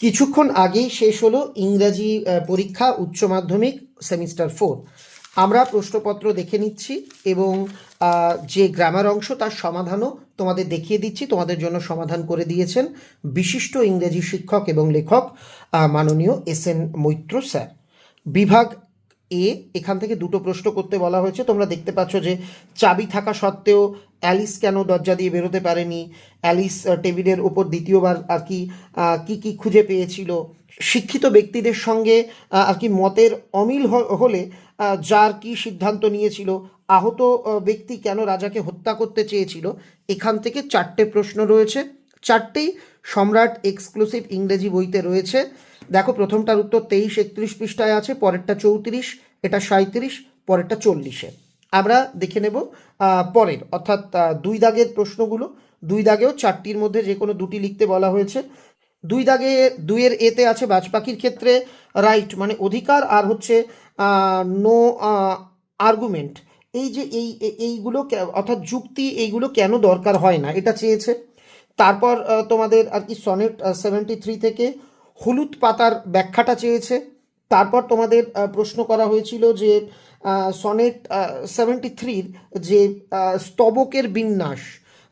কিছুক্ষণ আগেই শেষ হলো ইংরাজি পরীক্ষা, উচ্চ মাধ্যমিক, সেমিস্টার ফোর। আমরা প্রশ্নপত্র দেখে নিচ্ছি এবং যে গ্রামার অংশ তার সমাধানও তোমাদের দেখিয়ে দিচ্ছি। তোমাদের জন্য সমাধান করে দিয়েছেন বিশিষ্ট ইংরেজি শিক্ষক এবং লেখক মাননীয় এস এন মৈত্র স্যার। বিভাগ এ এখান থেকে দুটো প্রশ্ন করতে বলা হয়েছে। তোমরা দেখতে পাচ্ছ যে চাবি থাকা সত্ত্বেও অ্যালিস কেন দরজা দিয়ে বেরোতে পারেনি? অ্যালিস টেবিলের ওপর দ্বিতীয়বার আর কি কি কি খুঁজে পেয়েছিল? শিক্ষিত ব্যক্তিদের সঙ্গে আর কি মতের অমিল হলে যার কি সিদ্ধান্ত নিয়েছিল? আহত আহ, ব্যক্তি কেন রাজাকে হত্যা করতে চেয়েছিল? এখান থেকে চারটে প্রশ্ন রয়েছে। চারটেই সম্রাট এক্সক্লুসিভ ইংরেজি বইতে রয়েছে। দেখো প্রথমটার উত্তর তেইশ, একত্রিশ পৃষ্ঠায় আছে, পরেরটা চৌত্রিশ, এটা সাঁত্রিশ পরেরটা চল্লিশে। আমরা দেখে নেব পরের, অর্থাৎ দুই দাগের প্রশ্নগুলো। দুই দাগেও চারটির মধ্যে যে কোনো দুটি লিখতে বলা হয়েছে। দুই দাগে, দুইয়ের এতে আছে বাজ পাখির ক্ষেত্রে রাইট মানে অধিকার আর হচ্ছে নো আর্গুমেন্ট এই যে এই, এইগুলো অর্থাৎ যুক্তি এইগুলো কেন দরকার হয় না, এটা চেয়েছে। তারপর তোমাদের আর কি সনেট সেভেন্টি থ্রি থেকে হলুদ পাতার ব্যাখ্যাটা চেয়েছে। তারপর তোমাদের প্রশ্ন করা হয়েছিল যে সনেট সেভেন্টি থ্রির যে স্তবকের বিন্যাস,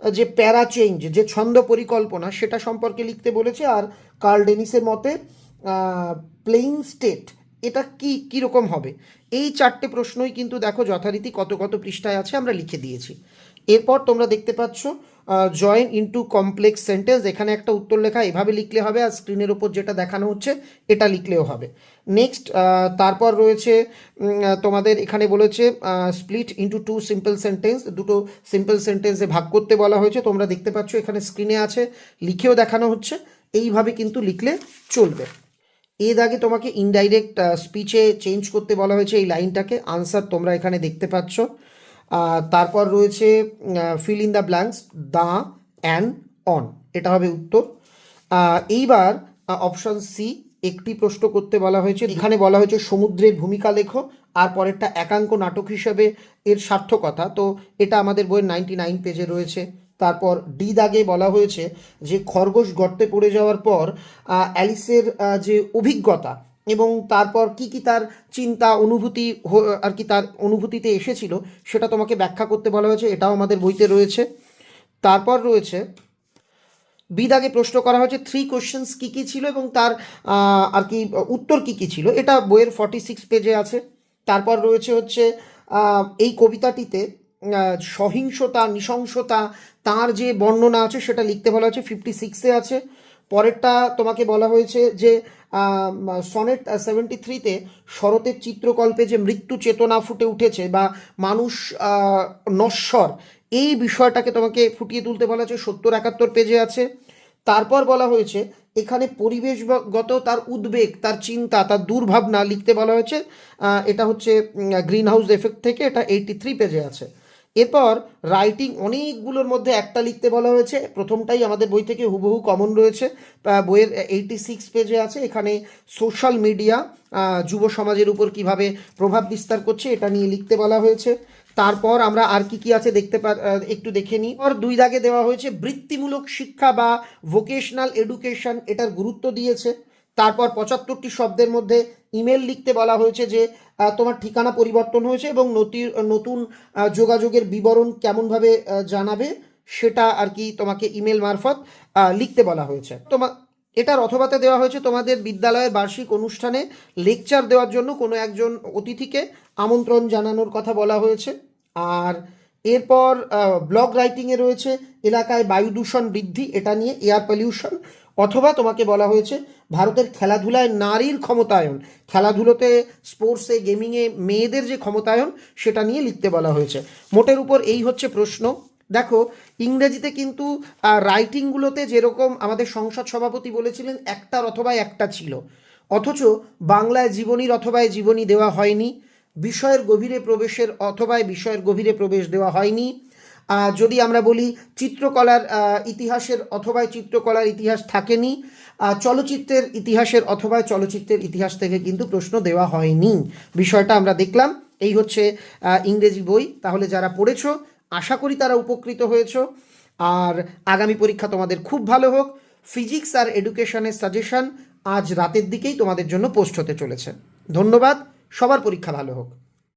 যে প্যারা চেঞ্জ, যে ছন্দ পরিকল্পনা, সেটা সম্পর্কে লিখতে বলেছে। আর কার্ল ডেনিসের মতে প্লেইন স্টেট, এটা কি কীরকম হবে? এই চারটে প্রশ্নই কিন্তু দেখো যথারীতি কত কত পৃষ্ঠায় আছে, আমরা লিখে দিয়েছি। এরপর তোমরা দেখতে পাচ্ছ জয়েন ইনটু কমপ্লেক্স সেন্টেন্স এখানে একটা উত্তর লেখা, এভাবে লিখলে হবে আর স্ক্রিনের ওপর যেটা দেখানো হচ্ছে, এটা লিখলেও হবে। নেক্সট তারপর রয়েছে তোমাদের এখানে বলেছে split into two simple sentence দুটো সিম্পল সেন্টেন্সে ভাগ করতে বলা হয়েছে। তোমরা দেখতে পাচ্ছ এখানে স্ক্রিনে আছে, লিখেও দেখানো হচ্ছে। এইভাবে কিন্তু লিখলে চলবে। এর আগে তোমাকে ইনডাইরেক্ট স্পিচে চেঞ্জ করতে বলা হয়েছে এই লাইনটাকে আনসার তোমরা এখানে দেখতে পাচ্ছ। তারপর রয়েছে fill in the blanks the and on এটা হবে উত্তর। এইবার অপশন সি একটি প্রশ্ন করতে বলা হয়েছে। এখানে বলা হয়েছে, সমুদ্রের ভূমিকা লেখো, আর পরেরটা একাঙ্ক নাটক হিসাবে এর সার্থকতা। তো এটা আমাদের বইয়ের নাইনটি নাইন পেজে রয়েছে। তারপর ডি দাগে বলা হয়েছে যে, খরগোশ গর্তে পড়ে যাওয়ার পর অ্যালিসের যে অভিজ্ঞতা এবং তারপর কি কি তার চিন্তা, অনুভূতি আর কি তার অনুভূতিতে এসেছিল, সেটা তোমাকে ব্যাখ্যা করতে বলা হয়েছে, এটাও আমাদের বইতে রয়েছে। তারপর রয়েছে বিদাকে প্রশ্ন করা হয়েছে থ্রি কোশ্চেন্স কী কী ছিল এবং তার আর কি উত্তর কী কী ছিল, এটা বইয়ের ফর্টি সিক্স পেজে আছে। তারপর রয়েছে হচ্ছে এই কবিতাটিতে সহিংসতা, নৃশংসতা, তার যে বর্ণনা আছে সেটা লিখতে বলা হয়েছে ফিফটি সিক্সে আছে। পরেরটা তোমাকে বলা হয়েছে যে সনেট সেভেন্টি থ্রিতে শরতের চিত্রকল্পে যে মৃত্যু চেতনা ফুটে উঠেছে বা মানুষ নশ্বর, এই বিষয়টাকে তোমাকে ফুটিয়ে তুলতে বলা হয়েছে, সত্তর একাত্তর পেজে আছে। তারপর বলা হয়েছে, এখানে পরিবেশগত তার উদ্বেগ, তার চিন্তা, তার দুর্ভাবনা লিখতে বলা হয়েছে। এটা হচ্ছে গ্রিন হাউস এফেক্ট থেকে এটা এইটি থ্রি পেজে আছে। এরপর রাইটিং অনেকগুলোর মধ্যে একটা লিখতে বলা হয়েছে। প্রথমটাই আমাদের বই থেকে হুবহু কমন রয়েছে। বইয়ের এইটি সিক্স পেজে আছে। এখানে সোশ্যাল মিডিয়া যুব সমাজের উপর কীভাবে প্রভাব বিস্তার করছে এটা নিয়ে লিখতে বলা হয়েছে। তারপর আমরা আর কি কি আছে দেখতে একটু দেখে নিই। আর দুই দাগে দেওয়া হয়েছে, বৃত্তিমূলক শিক্ষা বা ভোকেশনাল এডুকেশন এটার গুরুত্ব দিয়েছে। তারপর পঁচাত্তরটি শব্দের মধ্যে ইমেল লিখতে বলা হয়েছে যে তোমার ঠিকানা পরিবর্তন হয়েছে এবং নতি- নতুন যোগাযোগের বিবরণ কেমনভাবে জানাবে সেটা আর কি তোমাকে ইমেল মারফত লিখতে বলা হয়েছে। তোমার এটার অথবাতে দেওয়া হয়েছে, তোমাদের বিদ্যালয়ের বার্ষিক অনুষ্ঠানে লেকচার দেওয়ার জন্য কোনো একজন অতিথিকে আমন্ত্রণ জানানোর কথা বলা হয়েছে। আর এরপর ব্লগ রাইটিংয়ে রয়েছে, এলাকায় বায়ু দূষণ বৃদ্ধি, এটা নিয়ে এয়ার পলিউশন অথবা তোমাকে বলা হয়েছে ভারতের খেলাধুলায় নারীর ক্ষমতায়ন। খেলাধুলোতে, স্পোর্টসে, গেমিংয়ে মেয়েদের যে ক্ষমতায়ন, সেটা নিয়ে লিখতে বলা হয়েছে। মোটের উপর এই হচ্ছে প্রশ্ন। দেখো, ইংরেজিতে কিন্তু রাইটিংগুলোতে যেরকম আমাদের সংসদ সভাপতি বলেছিলেন, একটার অথবা একটা ছিল। অথচ বাংলায় জীবনীর অথবায় জীবনী দেওয়া হয়নি, বিষয়ের গভীরে প্রবেশের অথবায় বিষয়ের গভীরে প্রবেশ দেওয়া হয়নি। যদি আমরা বলি চিত্রকলার ইতিহাসের অথবায় চিত্রকলার ইতিহাস থাকেনি চলচ্চিত্রের ইতিহাসের অথবা চলচ্চিত্রের ইতিহাস থেকে কিন্তু প্রশ্ন দেওয়া হয়নি। বিষয়টা আমরা দেখলাম, এই হচ্ছে ইংরেজি বই। তাহলে যারা পড়েছো, আশা করি তারা উপকৃত হয়েছো। আর আগামী পরীক্ষা তোমাদের খুব ভালো হোক। ফিজিক্স আর এডুকেশনের সাজেশন আজ রাতের দিকেই তোমাদের জন্য পোস্ট হতে চলেছে। ধন্যবাদ, সবার পরীক্ষা ভালো হোক।